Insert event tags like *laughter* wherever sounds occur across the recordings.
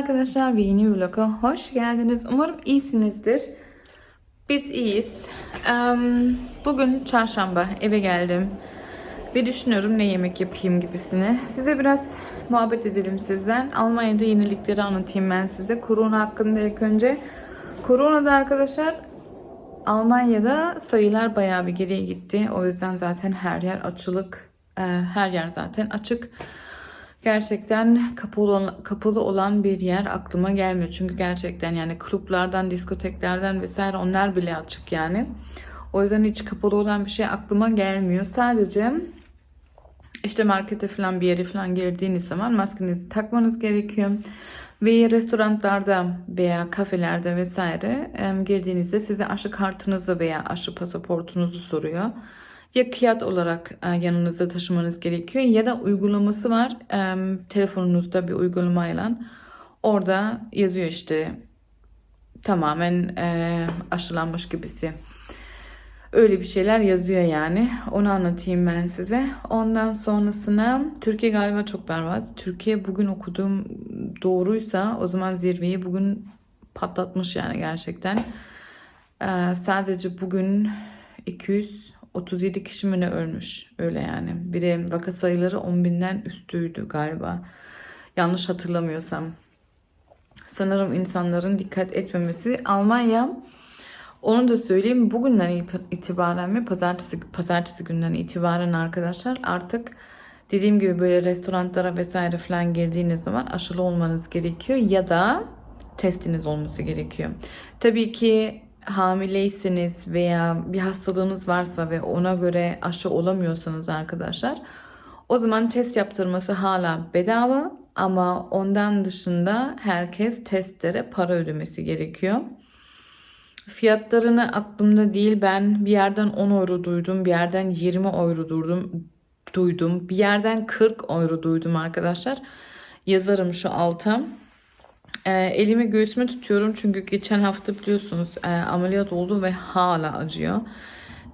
arkadaşlar ve yeni vloga hoş geldiniz. Umarım iyisinizdir. Biz iyiyiz. Bugün çarşamba eve geldim. Ve düşünüyorum ne yemek yapayım gibisini. Size biraz muhabbet edelim sizden. Almanya'da yenilikleri anlatayım ben size. Korona hakkında ilk önce. Koronada arkadaşlar Almanya'da sayılar bayağı bir geriye gitti. O yüzden zaten her yer açılık. Her yer zaten açık. Gerçekten kapalı olan, kapalı olan bir yer aklıma gelmiyor. Çünkü gerçekten yani klublardan, diskoteklerden vesaire onlar bile açık yani. O yüzden hiç kapalı olan bir şey aklıma gelmiyor. Sadece işte markete falan bir yere falan girdiğiniz zaman maskenizi takmanız gerekiyor. Ve restoranlarda veya kafelerde vesaire girdiğinizde size aşı kartınızı veya aşı pasaportunuzu soruyor. Ya kağıt olarak e, yanınızda taşımanız gerekiyor ya da uygulaması var. Em, telefonunuzda bir uygulamayla orada yazıyor işte tamamen e, aşılanmış gibisi. Öyle bir şeyler yazıyor yani. Onu anlatayım ben size. Ondan sonrasına Türkiye galiba çok berbat. Türkiye bugün okuduğum doğruysa o zaman zirveyi bugün patlatmış yani gerçekten. Sadece bugün 237 kişi mi ne ölmüş öyle yani. Bir de vaka sayıları 10 binden üstüydü galiba. Yanlış hatırlamıyorsam. Sanırım insanların dikkat etmemesi. Almanya onu da söyleyeyim. Bugünden itibaren mi pazartesi pazartesi günden itibaren arkadaşlar artık dediğim gibi böyle restoranlara vesaire falan girdiğiniz zaman aşılı olmanız gerekiyor ya da testiniz olması gerekiyor. Tabii ki hamileyseniz veya bir hastalığınız varsa ve ona göre aşı olamıyorsanız arkadaşlar o zaman test yaptırması hala bedava ama ondan dışında herkes testlere para ödemesi gerekiyor. Fiyatlarını aklımda değil. Ben bir yerden 10 euro duydum. Bir yerden 20 euro duydum. duydum. Bir yerden 40 euro duydum arkadaşlar. Yazarım şu alta. E, elimi göğsüme tutuyorum. Çünkü geçen hafta biliyorsunuz e, ameliyat oldu ve hala acıyor.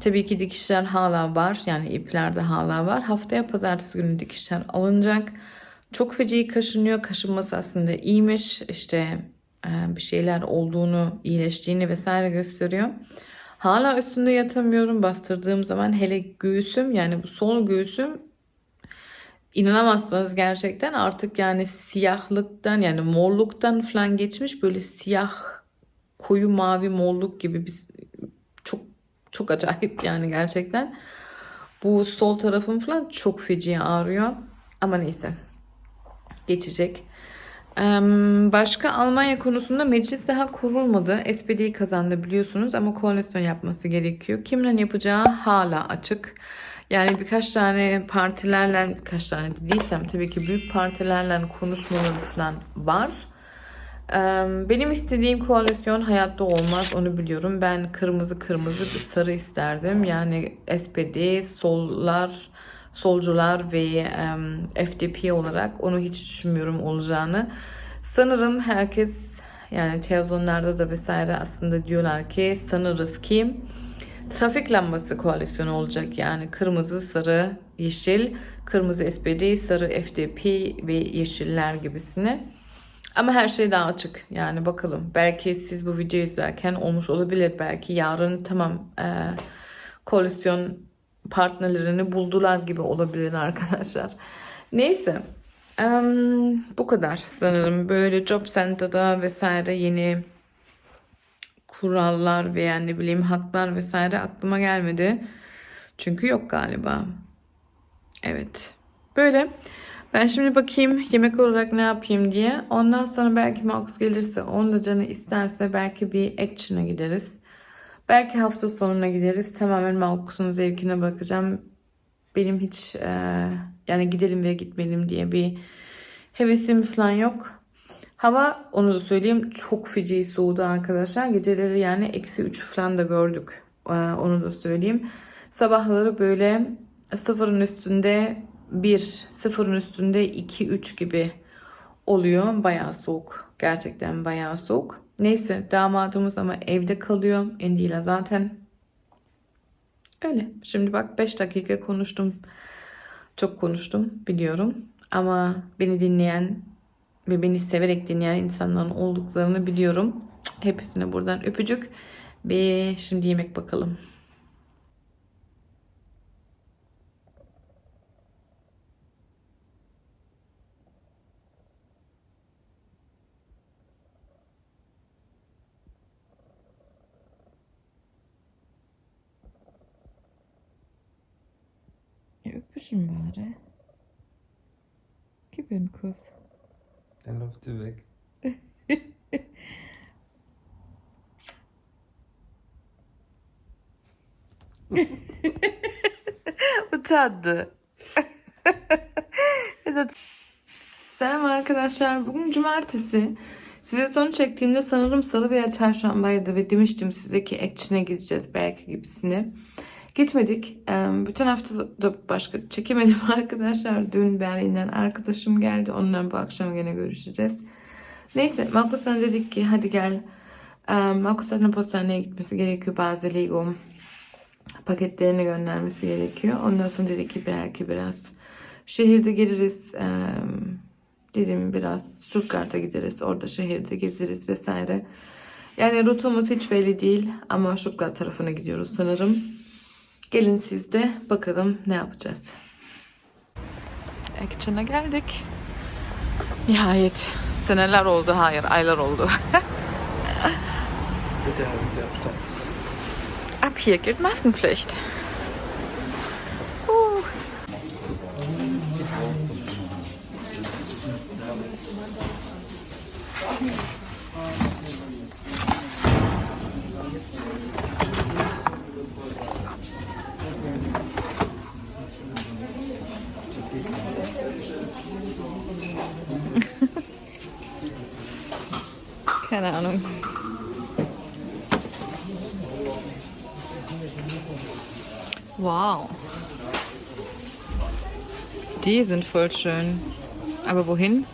Tabii ki dikişler hala var. Yani iplerde hala var. Haftaya pazartesi günü dikişler alınacak. Çok feci kaşınıyor. Kaşınması aslında iyiymiş. İşte bir şeyler olduğunu, iyileştiğini vesaire gösteriyor. Hala üstünde yatamıyorum. Bastırdığım zaman hele göğsüm yani bu sol göğsüm inanamazsınız gerçekten artık yani siyahlıktan yani morluktan falan geçmiş böyle siyah koyu mavi morluk gibi bir çok çok acayip yani gerçekten. Bu sol tarafım falan çok feci ağrıyor. Ama neyse. Geçecek. Başka Almanya konusunda meclis daha kurulmadı. SPD kazandı biliyorsunuz ama koalisyon yapması gerekiyor. Kimle yapacağı hala açık. Yani birkaç tane partilerle, birkaç tane değilsem tabii ki büyük partilerle konuşmaları falan var. Benim istediğim koalisyon hayatta olmaz onu biliyorum. Ben kırmızı kırmızı bir sarı isterdim. Yani SPD, sollar, solcular ve FDP olarak onu hiç düşünmüyorum olacağını. Sanırım herkes yani televizyonlarda da vesaire aslında diyorlar ki sanırız ki trafik lambası koalisyonu olacak. Yani kırmızı, sarı, yeşil, kırmızı SPD, sarı FDP ve yeşiller gibisini. Ama her şey daha açık. Yani bakalım. Belki siz bu videoyu izlerken olmuş olabilir. Belki yarın tamam e, koalisyon partnerlerini buldular gibi olabilir arkadaşlar. Neyse. Um, bu kadar sanırım. Böyle Job Center'da vesaire yeni kurallar veya ne bileyim haklar vesaire aklıma gelmedi. Çünkü yok galiba. Evet. Böyle. Ben şimdi bakayım yemek olarak ne yapayım diye. Ondan sonra belki Max gelirse, onun da canı isterse belki bir action'a gideriz. Belki hafta sonuna gideriz. Tamamen Malkus'un zevkine bırakacağım. Benim hiç e, yani gidelim veya gitmeyelim diye bir hevesim falan yok. Hava onu da söyleyeyim çok feci soğudu arkadaşlar. Geceleri yani eksi 3 falan da gördük. E, onu da söyleyeyim. Sabahları böyle sıfırın üstünde 1, sıfırın üstünde 2, 3 gibi oluyor. Bayağı soğuk. Gerçekten bayağı soğuk. Neyse damadımız ama evde kalıyor. Endi'yle zaten. Öyle. Şimdi bak 5 dakika konuştum. Çok konuştum biliyorum. Ama beni dinleyen ve beni severek dinleyen insanların olduklarını biliyorum. Hepsine buradan öpücük ve şimdi yemek bakalım. Öpüşün bari. Gib einen Läuft dir weg. Utandı. *laughs* Selam arkadaşlar. Bugün cumartesi. Size son çektiğimde sanırım salı veya çarşambaydı ve demiştim size ki Action'a gideceğiz belki gibisine. Gitmedik. Bütün hafta da başka çekemedim *laughs* arkadaşlar. Dün Berlin'den arkadaşım geldi. Onunla bu akşam yine görüşeceğiz. Neyse Markus'tan dedik ki hadi gel. Markus'un postaneye gitmesi gerekiyor. Bazı Lego paketlerini göndermesi gerekiyor. Ondan sonra dedik ki belki biraz şehirde geliriz. Dedim biraz Stuttgart'a gideriz. Orada şehirde gezeriz vesaire. Yani rotamız hiç belli değil ama Stuttgart tarafına gidiyoruz sanırım. Gelin siz de bakalım ne yapacağız. Action'a geldik. Nihayet. Seneler oldu. Hayır aylar oldu. Ab hier gilt Maskenpflicht. Keine Ahnung. Wow. Die sind voll schön. Aber wohin?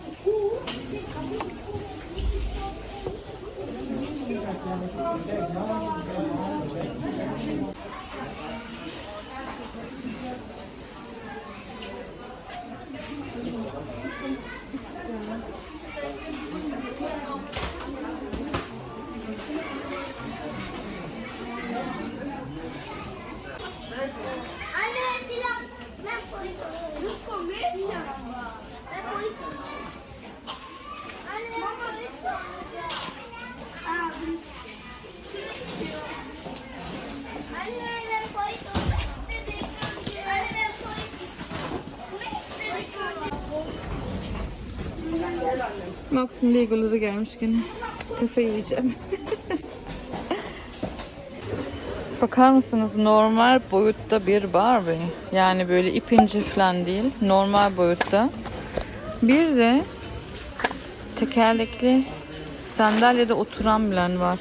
Max'ın Legoları gelmiş gene. Kafayı yiyeceğim. *laughs* Bakar mısınız normal boyutta bir Barbie. Yani böyle ipince falan değil. Normal boyutta. Bir de tekerlekli sandalyede oturan bilen var.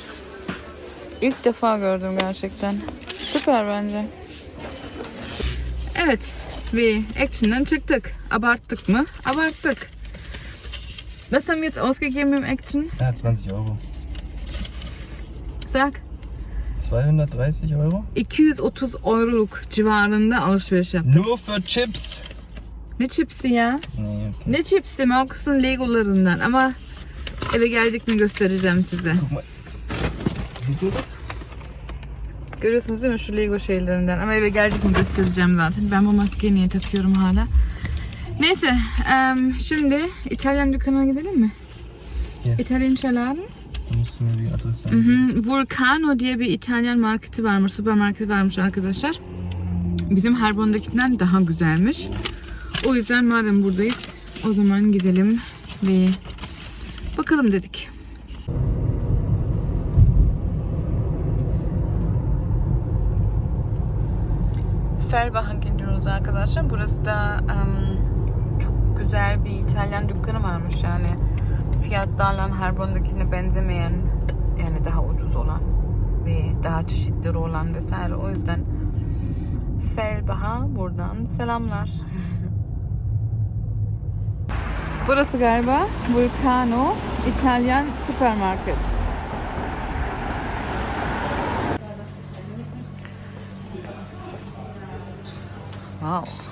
İlk defa gördüm gerçekten. Süper bence. Evet. Ve Action'dan çıktık. Abarttık mı? Abarttık. Was haben wir jetzt ausgegeben im Action? Ja, 20 Euro. Sag. 230 Euro? 230 euroluk civarında alışveriş yaptık. Nur für Chips. Ne chipsi ya? Nee, okay. Ne chipsi? Markus'un legolarından ama eve geldik mi göstereceğim size. Sieht man das? Görüyorsunuz değil mi şu lego şeylerinden ama eve geldik mi göstereceğim zaten. Ben bu maskeyi niye takıyorum hala? Neyse em, şimdi İtalyan dükkanına gidelim mi? Ya. İtalyan Laden. Da musst du mir die Adresse Hı angeben. hı. Vulcano diye bir İtalyan marketi varmış, süpermarket varmış arkadaşlar. Bizim Herbon'dakinden daha güzelmiş. O yüzden madem buradayız o zaman gidelim ve bakalım dedik. Felbach'a gidiyoruz arkadaşlar. Burası da em, güzel bir İtalyan dükkanı varmış yani. Fiyatlarla Herbon'dakine benzemeyen yani daha ucuz olan ve daha çeşitleri olan vesaire. O yüzden Felbach'a buradan selamlar. *laughs* Burası galiba Vulcano İtalyan süpermarket. Wow.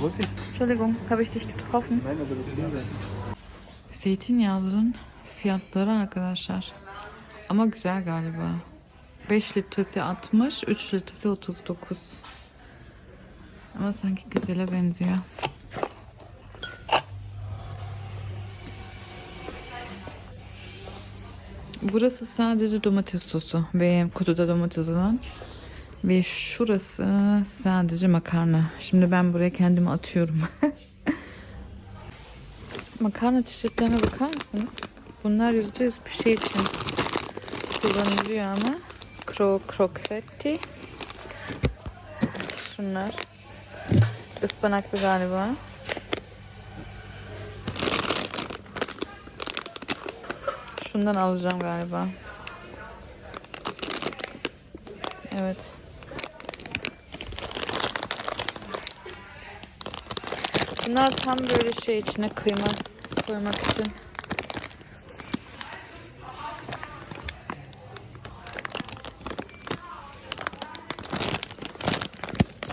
Wo ist sie? Entschuldigung, habe ich dich getroffen? Nein, aber das Ding da. Zeytinyağların fiyatları arkadaşlar. Ama güzel galiba. 5 litresi 60, 3 litresi 39. Ama sanki güzele benziyor. Burası sadece domates sosu ve kutuda domates olan. Ve şurası sadece makarna. Şimdi ben buraya kendimi atıyorum. *laughs* Makarna çeşitlerine bakar mısınız? Bunlar yüzde yüz bir şey için kullanılıyor ama. Kro kroksetti. Şunlar. Ispanaklı galiba. Şundan alacağım galiba. Evet. Bunlar tam böyle şey içine kıyma koymak için.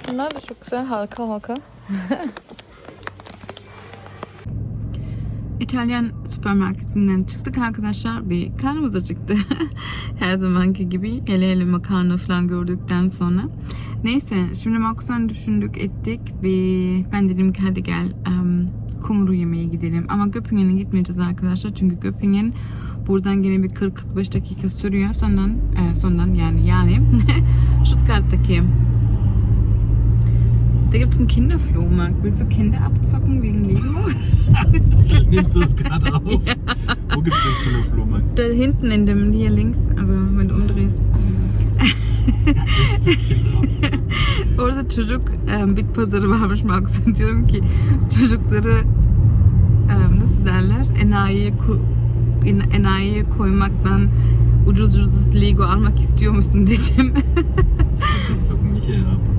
Bunlar da çok güzel halka halka. *laughs* İtalyan süpermarketinden çıktık arkadaşlar. Bir karnımız acıktı. *laughs* Her zamanki gibi. Hele hele makarna falan gördükten sonra. Neyse şimdi makusan düşündük ettik ve ben dedim ki hadi gel em, kumru yemeğe gidelim. Ama Göpingen'e gitmeyeceğiz arkadaşlar. Çünkü Göpingen buradan gene bir 40-45 dakika sürüyor. Sondan, e, sondan yani yani *laughs* Stuttgart'taki Da gibt es einen Kinderflohmarkt. Willst du Kinder abzocken wegen Lego? *laughs* Nimmst du das gerade auf? Wo gibt's den Kinoflohmarkt? Da hinten in dem hier links, also wenn du umdrehst. Willst du Kinder abziehen? Orada çocuk e, bit pazarı *laughs* varmış Maksum. Diyorum ki çocukları e, nasıl derler? Enayiye, enayiye koymaktan ucuz ucuz Lego almak istiyor musun *laughs* dedim. Mich hier ab.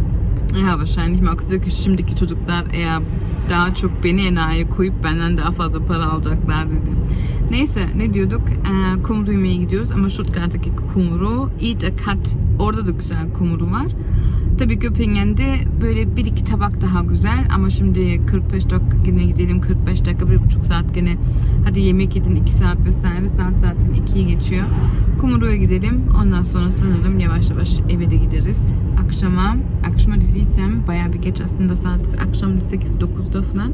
ya wahrscheinlich Markus diyor ki şimdiki çocuklar eğer daha çok beni enayiye koyup benden daha fazla para alacaklar dedi. Neyse ne diyorduk? Ee, kumru yemeye gidiyoruz ama Stuttgart'taki kumru a Cut orada da güzel kumru var. Tabii Göpingen'de böyle bir iki tabak daha güzel ama şimdi 45 dakika yine gidelim 45 dakika bir buçuk saat gene hadi yemek yedin 2 saat vesaire saat zaten 2'yi geçiyor. Kumru'ya gidelim ondan sonra sanırım yavaş yavaş eve de gideriz. Akşama, akşama dediysem bayağı bir geç aslında saat akşam 8-9'da falan.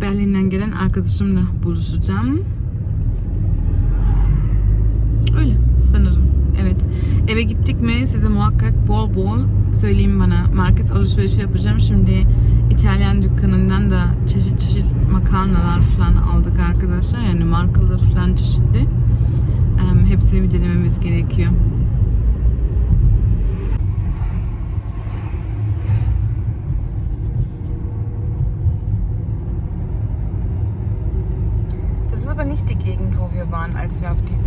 Berlin'den gelen arkadaşımla buluşacağım. Öyle sanırım. Evet. Eve gittik mi size muhakkak bol bol söyleyeyim bana market alışverişi yapacağım. Şimdi İtalyan dükkanından da çeşit çeşit makarnalar falan aldık arkadaşlar. Yani markaları falan çeşitli. Em, hepsini bir denememiz gerekiyor. Das ist aber nicht die Gegend, wo wir waren, als wir auf diesem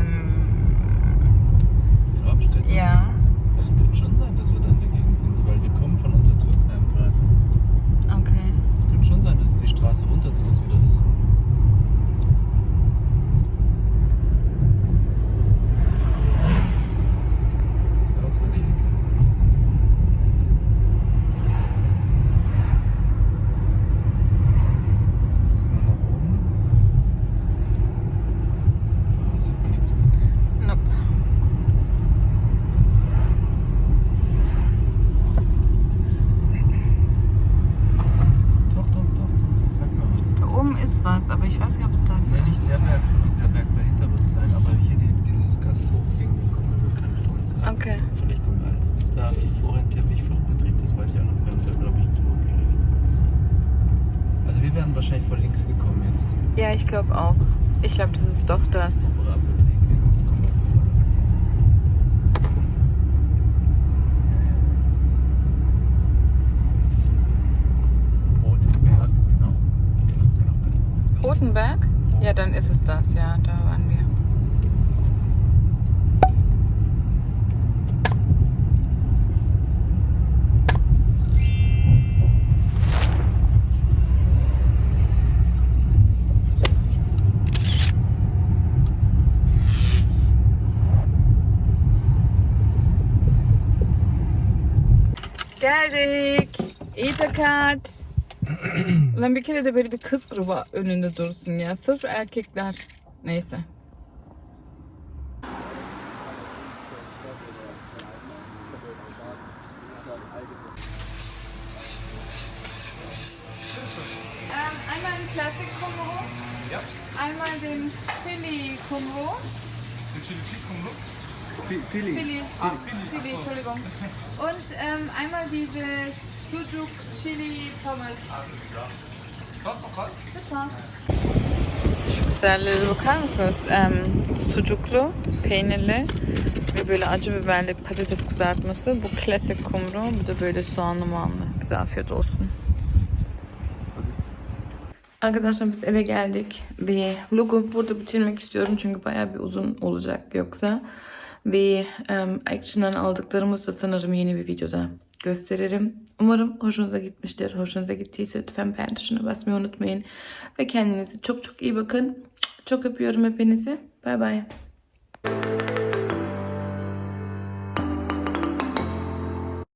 wir wären wahrscheinlich von links gekommen jetzt. Ja, ich glaube auch. Ich glaube, das ist doch das. Genau. Rotenberg? Ja, dann ist es das, ja, da waren Geldik. İtakat. Lan *clears throat* bir kere de böyle bir kız grubu önünde dursun ya. Sırf erkekler. Neyse. Ähm, einmal ein Classic Konro. Ja. Einmal den Philly Konro. Den Chili Combo? Philly. Philly. Ah, Philly, Philly, achso. Entschuldigung. *laughs* Und ähm, einmal diese Sujuk Chili Pommes. Alles klar. Sonst noch was? Das war's. Şu güzelliğe bakar mısınız? Em, sucuklu, peynirli ve böyle acı biberli patates kızartması. Bu klasik kumru. Bu da böyle soğanlı muanlı. Bize afiyet olsun. Arkadaşlar biz eve geldik ve vlogu burada bitirmek istiyorum çünkü bayağı bir uzun olacak yoksa. Ve um, Action'dan aldıklarımızı da sanırım yeni bir videoda gösteririm. Umarım hoşunuza gitmiştir. Hoşunuza gittiyse lütfen beğen tuşuna basmayı unutmayın. Ve kendinize çok çok iyi bakın. Çok öpüyorum hepinizi. Bay bay.